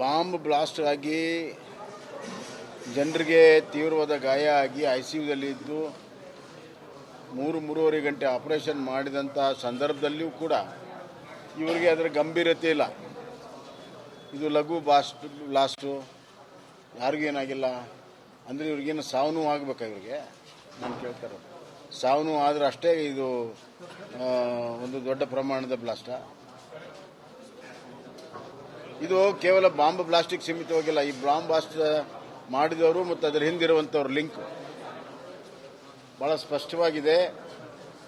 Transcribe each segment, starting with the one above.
Bomb blast ಆಗಿ ಜನರಿಗೆ ತೀವ್ರವಾದ ಗಾಯ ಆಗಿ ಐ ಸಿ ಯುದಲ್ಲಿದ್ದು ಮೂರು, ಮೂರುವರೆ ಗಂಟೆ ಆಪರೇಷನ್ ಮಾಡಿದಂಥ ಸಂದರ್ಭದಲ್ಲಿಯೂ ಕೂಡ ಇವರಿಗೆ ಅದರ ಗಂಭೀರತೆ ಇಲ್ಲ. ಇದು ಲಘು ಬಾಸ್ಟ್ ಬ್ಲಾಸ್ಟು. ಯಾರಿಗೂ ಏನಾಗಿಲ್ಲ. ಅಂದರೆ ಇವ್ರಿಗೇನು ಸಾವನು ಆಗಬೇಕು ಇವರಿಗೆ? ನಾನು ಕೇಳ್ತಾರೆ ಸಾವನು ಆದರೆ ಅಷ್ಟೇ ಇದು ಒಂದು ದೊಡ್ಡ ಪ್ರಮಾಣದ ಬ್ಲಾಸ್ಟಾ? ಇದು ಕೇವಲ ಬಾಂಬ್ ಬ್ಲಾಸ್ಟಿಗೆ ಸೀಮಿತವಾಗಿಲ್ಲ. ಈ ಬಾಂಬ್ ಬ್ಲಾಸ್ಟ್ ಮಾಡಿದವರು ಮತ್ತು ಅದರ ಹಿಂದಿರುವಂಥವ್ರ ಲಿಂಕ್. ಭಾಳ ಸ್ಪಷ್ಟವಾಗಿದೆ.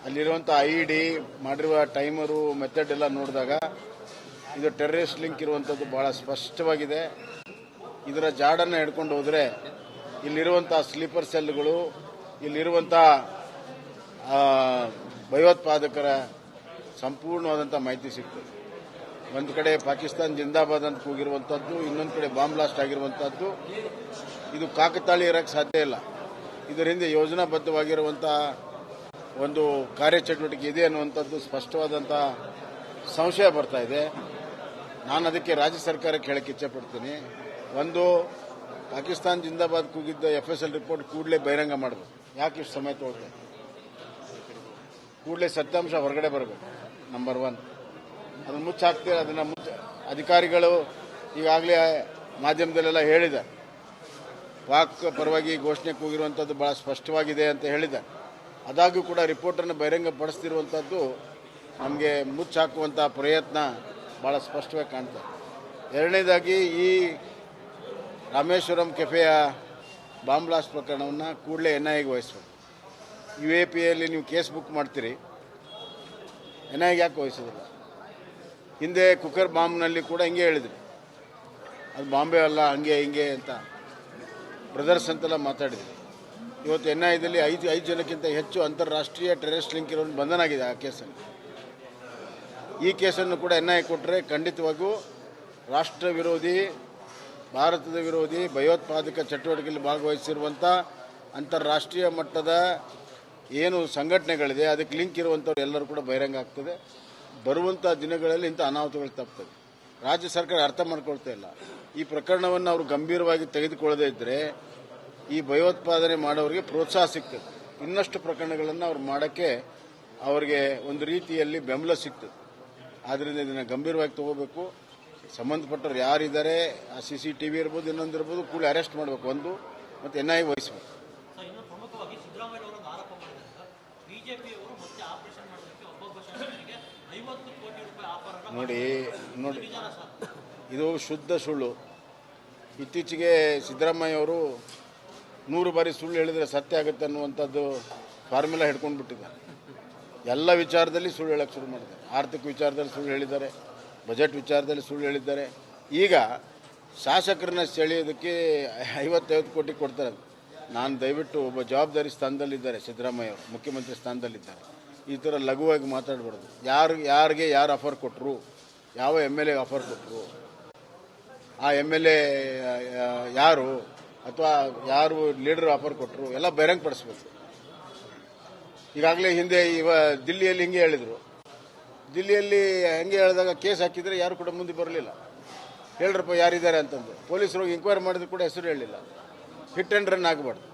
ಅಲ್ಲಿರುವಂಥ ಐ ಡಿ ಮಾಡಿರುವ ಟೈಮರು ಮೆಥಡ್ ಎಲ್ಲ ನೋಡಿದಾಗ ಇದು ಟೆರರಿಸ್ಟ್ ಲಿಂಕ್ ಇರುವಂಥದ್ದು ಭಾಳ ಸ್ಪಷ್ಟವಾಗಿದೆ. ಇದರ ಜಾಡನ್ನು ಹಿಡ್ಕೊಂಡು ಹೋದರೆ ಇಲ್ಲಿರುವಂಥ ಸ್ಲೀಪರ್ ಸೆಲ್ಗಳು ಇಲ್ಲಿರುವಂಥ ಭಯೋತ್ಪಾದಕರ ಸಂಪೂರ್ಣವಾದಂಥ ಮಾಹಿತಿ ಸಿಗ್ತದೆ. ಒಂದು ಕಡೆ ಪಾಕಿಸ್ತಾನ ಜಿಂದಾಬಾದ್ ಅಂತ ಕೂಗಿರುವಂಥದ್ದು ಇನ್ನೊಂದು ಕಡೆ ಬಾಂಬ್ ಬ್ಲಾಸ್ಟ್ ಆಗಿರುವಂಥದ್ದು ಇದು ಕಾಕತಾಳಿ ಇರೋಕ್ಕೆ ಸಾಧ್ಯ ಇಲ್ಲ. ಇದರ ಹಿಂದೆ ಯೋಜನಾಬದ್ಧವಾಗಿರುವಂಥ ಒಂದು ಕಾರ್ಯಚಟುವಟಿಕೆ ಇದೆ ಅನ್ನುವಂಥದ್ದು ಸ್ಪಷ್ಟವಾದಂಥ ಸಂಶಯ ಬರ್ತಾ ಇದೆ. ನಾನು ಅದಕ್ಕೆ ರಾಜ್ಯ ಸರ್ಕಾರಕ್ಕೆ ಹೇಳಕ್ಕೆ ಇಚ್ಛೆಪಡ್ತೀನಿ ಒಂದು, ಪಾಕಿಸ್ತಾನ ಜಿಂದಾಬಾದ್ ಕೂಗಿದ್ದ ಎಫ್ ಎಸ್ ಎಲ್ ರಿಪೋರ್ಟ್ ಕೂಡಲೇ ಬಹಿರಂಗ ಮಾಡಬೇಕು. ಯಾಕೆ ಇಷ್ಟು ಸಮಯ ತೊಗೊಳ್ಬೇಕು ಕೂಡಲೇ ಸತ್ಯಾಂಶ ಹೊರಗಡೆ ಬರಬೇಕು ನಂಬರ್ ಒನ್ ಅದನ್ನು ಮುಚ್ಚಾಕ್ತೀರ ಅದನ್ನು ಮುಚ್ಚ, ಅಧಿಕಾರಿಗಳು ಈಗಾಗಲೇ ಮಾಧ್ಯಮದಲ್ಲೆಲ್ಲ ಹೇಳಿದ್ದಾರೆ ಪಾಕ್ ಪರವಾಗಿ ಘೋಷಣೆ ಕೂಗಿರುವಂಥದ್ದು ಭಾಳ ಸ್ಪಷ್ಟವಾಗಿದೆ ಅಂತ ಹೇಳಿದ್ದಾರೆ ಅದಾಗ್ಯೂ ಕೂಡ ರಿಪೋರ್ಟನ್ನು ಬಹಿರಂಗಪಡಿಸ್ತಿರುವಂಥದ್ದು ನಮಗೆ ಮುಚ್ಚಾಕುವಂಥ ಪ್ರಯತ್ನ ಭಾಳ ಸ್ಪಷ್ಟವಾಗಿ ಕಾಣ್ತದೆ. ಎರಡನೇದಾಗಿ ಈ ರಾಮೇಶ್ವರಂ ಕೆಫೆಯ ಬಾಂಬ್ ಬ್ಲಾಸ್ಟ್ ಪ್ರಕರಣವನ್ನು ಕೂಡಲೇ ಎನ್ ಐಗೆ ವಹಿಸ್ಬೇಕು. ಯು ಎ ಪಿಯಲ್ಲಿ ನೀವು ಕೇಸ್ ಬುಕ್ ಮಾಡ್ತೀರಿ. ಎನ್ ಐಗೆ ಯಾಕೆ ವಹಿಸೋದಿಲ್ಲ? ಹಿಂದೆ ಕುಕ್ಕರ್ ಬಾಂಬ್ನಲ್ಲಿ ಕೂಡ ಹಿಂಗೆ ಹೇಳಿದ್ರು. ಅದು ಬಾಂಬೆ ಅಲ್ಲ, ಹಂಗೆ, ಹಿಂಗೆ ಅಂತ ಬ್ರದರ್ಸ್ ಅಂತೆಲ್ಲ ಮಾತಾಡಿದ್ರು. ಇವತ್ತು ಎನ್ ಐದಲ್ಲಿ ಐದು ಐದು ಜನಕ್ಕಿಂತ ಹೆಚ್ಚು ಅಂತಾರಾಷ್ಟ್ರೀಯ ಟೆರರಿಸ್ಟ್ ಲಿಂಕ್ ಇರೋನು ಬಂಧನ ಆಗಿದೆ ಆ ಕೇಸಲ್ಲಿ. ಈ ಕೇಸನ್ನು ಕೂಡ ಎನ್ ಐ ಕೊಟ್ಟರೆ ಖಂಡಿತವಾಗೂ ರಾಷ್ಟ್ರ ವಿರೋಧಿ, ಭಾರತದ ವಿರೋಧಿ, ಭಯೋತ್ಪಾದಕ ಚಟುವಟಿಕೆಯಲ್ಲಿ ಭಾಗವಹಿಸಿರುವಂಥ ಅಂತಾರಾಷ್ಟ್ರೀಯ ಮಟ್ಟದ ಏನು ಸಂಘಟನೆಗಳಿದೆ, ಅದಕ್ಕೆ ಲಿಂಕ್ ಇರುವಂಥವ್ರು ಎಲ್ಲರೂ ಕೂಡ ಬಹಿರಂಗ ಆಗ್ತದೆ. ಬರುವಂಥ ದಿನಗಳಲ್ಲಿ ಇಂಥ ಅನಾಹುತಗಳು ತಪ್ಪುತ್ತದೆ ರಾಜ್ಯ ಸರ್ಕಾರ ಅರ್ಥ ಮಾಡ್ಕೊಳ್ತಾ ಇಲ್ಲ. ಈ ಪ್ರಕರಣವನ್ನು ಅವರು ಗಂಭೀರವಾಗಿ ತೆಗೆದುಕೊಳ್ಳದೇ ಇದ್ದರೆ ಈ ಭಯೋತ್ಪಾದನೆ ಮಾಡೋರಿಗೆ ಪ್ರೋತ್ಸಾಹ ಸಿಗ್ತದೆ. ಇನ್ನಷ್ಟು ಪ್ರಕರಣಗಳನ್ನು ಅವ್ರು ಮಾಡೋಕ್ಕೆ ಅವರಿಗೆ ಒಂದು ರೀತಿಯಲ್ಲಿ ಬೆಂಬಲ ಸಿಗ್ತದೆ. ಆದ್ದರಿಂದ ಇದನ್ನು ಗಂಭೀರವಾಗಿ ತಗೋಬೇಕು. ಸಂಬಂಧಪಟ್ಟವ್ರು ಯಾರಿದ್ದಾರೆ, ಆ ಸಿ ಸಿ ಟಿ ವಿ ಇರ್ಬೋದು, ಇನ್ನೊಂದು ಇರ್ಬೋದು, ಕೂಡಲೇ ಅರೆಸ್ಟ್ ಮಾಡಬೇಕು ಒಂದು, ಮತ್ತು ಎನ್ ಐ ವಹಿಸಬೇಕು. ನೋಡಿ ನೋಡಿ. ಇದು ಶುದ್ಧ ಸುಳ್ಳು. ಇತ್ತೀಚೆಗೆ ಸಿದ್ದರಾಮಯ್ಯ ಅವರು ನೂರು ಬಾರಿ ಸುಳ್ಳು ಹೇಳಿದರೆ ಸತ್ಯ ಆಗುತ್ತೆ ಅನ್ನುವಂಥದ್ದು ಫಾರ್ಮುಲಾ ಹಿಡ್ಕೊಂಡು ಬಿಟ್ಟಿದ್ದಾರೆ. ಎಲ್ಲ ವಿಚಾರದಲ್ಲಿ ಸುಳ್ಳು ಹೇಳಕ್ಕೆ ಶುರು ಮಾಡಿದ್ದಾರೆ. ಆರ್ಥಿಕ ವಿಚಾರದಲ್ಲಿ ಸುಳ್ಳು ಹೇಳಿದ್ದಾರೆ, ಬಜೆಟ್ ವಿಚಾರದಲ್ಲಿ ಸುಳ್ಳು ಹೇಳಿದ್ದಾರೆ. ಈಗ ಶಾಸಕರನ್ನ ಸೆಳೆಯೋದಕ್ಕೆ ಐವತ್ತೈವತ್ತು ಕೋಟಿ ಕೊಡ್ತಾರೆ. ನಾನು ದಯವಿಟ್ಟು ಒಬ್ಬ ಜವಾಬ್ದಾರಿ ಸ್ಥಾನದಲ್ಲಿದ್ದಾರೆ ಸಿದ್ದರಾಮಯ್ಯ ಮುಖ್ಯಮಂತ್ರಿ ಸ್ಥಾನದಲ್ಲಿದ್ದಾರೆ. ಈ ಥರ ಲಘುವಾಗಿ ಮಾತಾಡಬಾರ್ದು. ಯಾರು, ಯಾರಿಗೆ ಯಾರು ಆಫರ್ ಕೊಟ್ಟರು ಯಾವ ಎಂ ಎಲ್ ಎಗೆ ಆಫರ್ ಕೊಟ್ಟರು ಆ ಎಂ ಎಲ್ ಎ ಯಾರು ಅಥವಾ ಯಾರು ಲೀಡರ್ ಆಫರ್ ಕೊಟ್ಟರು ಎಲ್ಲ ಬಹಿರಂಗಪಡಿಸ್ಬೇಕು ಈಗಾಗಲೇ ಹಿಂದೆ ಇವ ದಿಲ್ಲಿಯಲ್ಲಿ ಹಿಂಗೆ ಹೇಳಿದರು. ದಿಲ್ಲಿಯಲ್ಲಿ ಹಂಗೆ ಹೇಳಿದಾಗ ಕೇಸ್ ಹಾಕಿದರೆ ಯಾರು ಕೂಡ ಮುಂದೆ ಬರಲಿಲ್ಲ. ಹೇಳ್ರಪ್ಪ ಯಾರಿದ್ದಾರೆ ಅಂತಂದು. ಪೊಲೀಸರು ಹೋಗಿ ಮಾಡಿದ್ರು ಕೂಡ ಹೆಸರು ಹೇಳಿಲ್ಲ. ಹಿಟ್ ಆ್ಯಂಡ್ ರನ್ ಆಗಬಾರ್ದು.